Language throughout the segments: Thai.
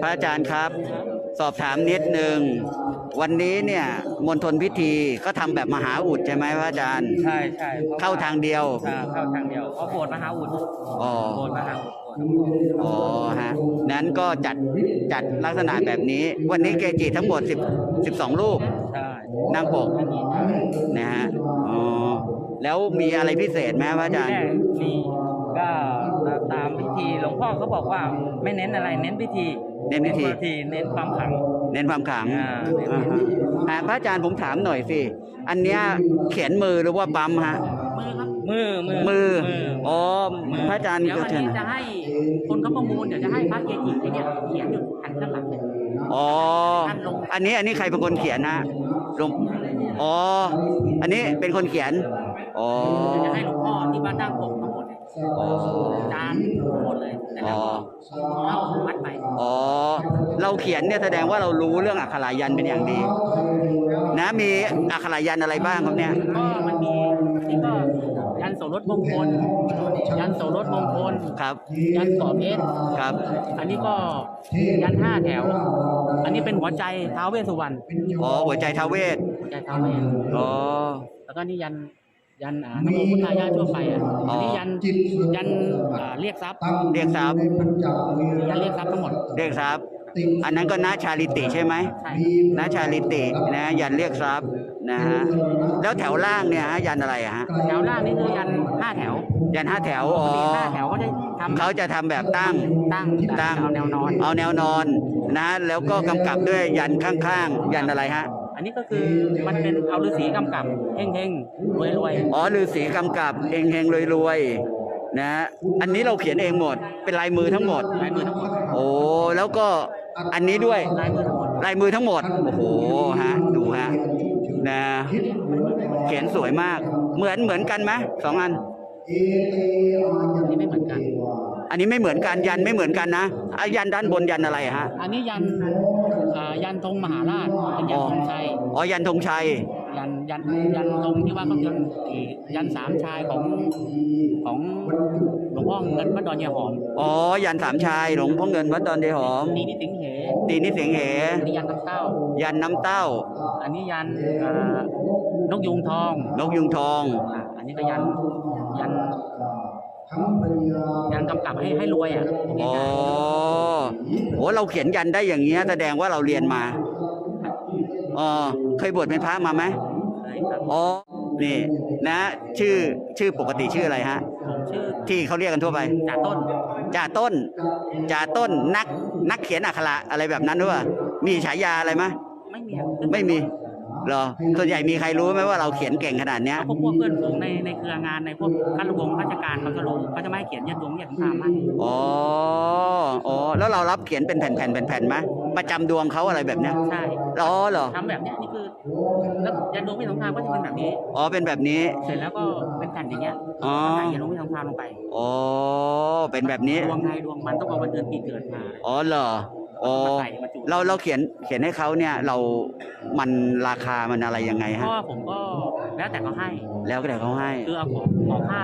พระอาจารย์ครับ สอบถามนิดหนึ่งวันนี้เนี่ยมณฑลพิธีก็ทำแบบมหาอุดใช่ไหมพระอาจารย์ ใช่ใช่พระเข้าทางเดียว อ่าเข้าทางเดียวเพราะโบสถ์มหาอุดอ๋อ โบสถ์มหาอุดโบสถ์ทั้งหมดอ๋อฮะ นั้นก็จัดจัดลักษณะแบบนี้ วันนี้เกจิทั้งหมด10 12รูปใช่นั่งปกนะฮะ อ๋อ แล้วมีอะไรพิเศษไหมพระอาจารแรย์กมีก็ตามพิธีหลวงพ่อเขาบอกว่าไม่เน้นอะไรเน้นพิธี เน้นพิธีพิธีเน้นความขลัง เน้นความขลังอ่าเน้นอ่าฮะอ่าพระอาจารย์ผมถามหน่อยสิ อันเนี้ยเขียนมือหรือว่าปั๊มฮะมือครับมือมือมือมือ อ๋อ พระอาจารย์เดี๋ยวก็วันเชิญนี้จะให้คนเขาประมูลเดี๋ยวจะให้พระเกจิไอ้เนี่ยเขียนอยู่หันข้างหลังเนี่ยอ๋อ อันนี้อันนี้ใครเป็นคนเขียนฮะหลวงอ๋อ อันนี้เป็นคนเขียน อ๋อ เดี๋ยวจะให้หลวงพ่อที่บ้านนั่งปกทั้งหมดเนี่ยอ๋อ จานทั้งหมดเลยแต่แล้วก็เข้าวัดไปอ๋อ เราเขียนเนี่ยแสดงว่าเรารู้เรื่องอักขรายันเป็นอย่างดี นะ มีอักขรายันอะไรบ้างครับเนี่ย ก็มันมีนี่ก็ยันโสรถมงคล ยันโสรถมงคล ครับ ยันก่อเพชรครับ อันนี้ก็ยันห้าแถว อันนี้เป็นหัวใจท้าวเวสสุวรรณ อ๋อ หัวใจทาวเวศหัวใจท้าวเวสอ๋อ แล้วก็นี่ยัน ยันอ่านโมพุทธายาทั่วไปอะอ๋ออัอันนี้ยันยันอ่าเรียกทรัพย์เรียกทรัพย์ยันเรียกทรัพย์ทั้งหมดเรียกทรัพย์อันนั้นก็นาชาลิติใช่ไหมใช่นาชาลิตินะยันเรียกทรัพย์นะฮะแล้วแถวล่างเนี่ยฮะยันอะไรอะฮะแถวล่างนี่คือยันห้าแถว ยันห้าแถวอ๋อห้าแถวเขาจะทำเขาจะทำแบบตั้งตั้งตั้งเอาแนวนอน เอาแนวนอนนะแล้วก็กำกับด้วยยันข้างๆ ยันอะไรฮะ อันนี้ก็คือมันเป็นเอาฤาษีกำกับเฮงเฮงรวยรวยอ๋อฤาษีกำกับเฮงเฮงรวยรวยๆนะอันนี้เราเขียนเองหมด เป็นลายมือทั้งหมด ลายมือทั้งหมด โอ้แล้วก็อันนี้ด้วยลายมือทั้งหมดลายมือทั้งหมดโอ้โหฮะดูฮะนะเขียนสวยมาก เหมือนเหมือนกันไหมสองอันอันนี้ไม่เหมือนกัน อันนี้ไม่เหมือนกันยันไม่เหมือนกันนะอะยันด้านบนยันอะไรฮะ อันนี้ยันอ่า ยันธงมหาราชเป็นยันธงชัยอ๋อยันธงชัย ยันยันยันธงที่ว่าเขายันยันสามชายของของหลวงพ่อเงินวัดดอนยายหอมอ๋อยันสามชายหลวงพ่อเงินวัดดอนเดหอมนี่นี่สิงเหตีนิสิงเหอันนี้ยันน้ำเต้า ยันน้ำเต้า อันนี้ยันอ่านกยูงทอง นกยุงทองอะอันนี้ก็ยันยัน ยันกำกับให้ให้รวยอะอ๋อโหเราเขียนยันได้อย่างเงี้ยแสดงว่าเราเรียนมาอ๋อเคยบวชเป็นพระมาไหมเคยครับอ๋อนี่นะ ชื่อชื่อปกติชื่ออะไรฮะผมชื่อที่เขาเรียกกันทั่วไปจ่าต้นจ่าต้นจ่าต้นนักนักเขียนอักขระอะไรแบบนั้นด้วยมีฉายาอะไรไหมไม่มีครับไม่มี เหรอส่วนใหญ่มีใครรู้ไหมว่าเราเขียนเก่งขนาดเนี้ยพวกพวกเพื่อนฝูงในในเครืองานในพวกข้าราชการราชการเขาจะรู้เขาจะไม่ให้เขียนยันดวงยันสงครามให้อ๋อ อ๋อ แล้วเรารับเขียนเป็นแผ่นๆแผ่นๆไหมประจำดวงเขาอะไรแบบเนี้ยใช่อ๋อเหรอ ทำแบบเนี้ยนี่คือแล้วยันดวงไม่สงครามก็จะเป็นแบบนี้ อ๋อ เป็นแบบนี้ เสร็จแล้วก็เป็นแผ่นอย่างเงี้ยอ๋อ ใส่ยันดวงไม่สงครามลงไปอ๋อ เป็นแบบนี้ ดวงใครดวงมันต้องเอาวันเดือนปีเกิดมา อ๋อ เหรอ อ๋อมาใส่มาจุดเราเราเขียนเขียนให้เขาเนี่ยเรา มันราคามันอะไรยังไงเพฮะราะว่าผมก็แล้วแต่เขาให้ แล้วก็แต่เขาให้ คือเอาขอขอค่า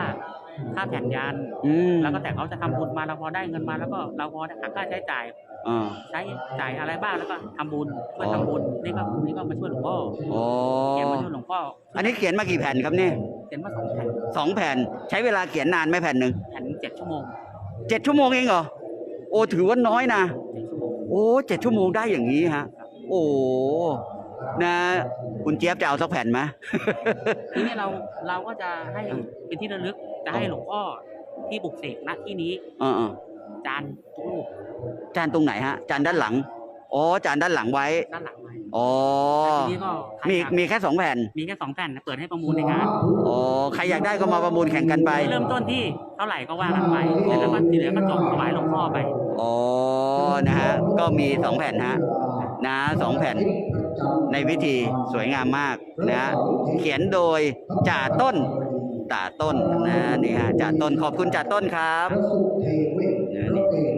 ค่าแผ่นยัน อืมแล้วก็แต่เขาจะทำบุญมาเราพอได้เงินมาแล้วก็เราพอหักค่าใช้จ่าย อ่า ใช้จ่ายอะไรบ้างแล้วก็ทำบุญช่วยทำบุญนี่ก็นี่ก็มาช่วยหลวงพ่ออ๋อเขียนมาช่วยหลวงพ่ออันนี้เขียนมากี่แผ่นครับเนี่ยเขียนมาสองแผ่นสองแผ่นใช้เวลาเขียนนานไหมแผ่นหนึ่งแผ่นเจ็ดชั่วโมงเจ็ดชั่วโมงเองเหรอ โอ้ถือว่าน้อยนะ เจ็ดชั่วโมงโอ้เจ็ดชั่วโมงได้อย่างนี้ฮะ โอ้นะคุณเจี๊ยบจะเอาสักแผ่นไหม ทีนี้เราเราก็จะให้เป็นที่ระลึกจะให้หลวงพ่อที่ปลุกเสกณที่นี้เออจานทุกรูปจานตรงไหนฮะ จานด้านหลัง อ๋อ จานด้านหลังไว้ ด้านหลังไว้อ๋อทีนี้ก็ใครมีอยากมีแค่สองแผ่น มีแค่สองแผ่นนะเปิดให้ประมูลในงานอ๋อ ใครอยากได้ก็มาประมูลแข่งกันไป เริ่มต้นที่เท่าไหร่ก็ว่ากันไปเสร็จแล้วก็ที่เหลือก็จบถวายหลวงพ่อไป อ๋อ นะฮะ ก็มีสองแผ่นฮะ นะสองแผ่น ในพิธีสวยงามมากนะฮะ เขียนโดยจ่าต้นจ่าต้นนะนี่ฮะจ่าต้นขอบคุณจ่าต้นครับเทเวศพระเกศ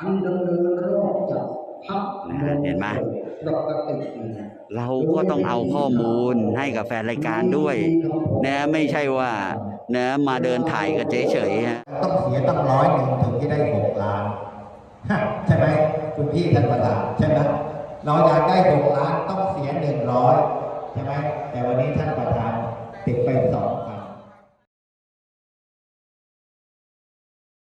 อันะเห็นไหมเราก็ต้องเอาข้อมูลให้กับแฟนรายการด้วย นะ ไม่ใช่ว่า นะมาเดินถ่ายกันเฉยๆฮะต้องเสียตั้งร้อยหนึ่งถึงจะได้หกล้านใช่ไหมคุณพี่ท่านประธานใช่ไหมเราอยากได้หกล้านต้องเสียหนึ่งร้อยใช่ไหมแต่วันนี้ท่านประธานติดไปสอง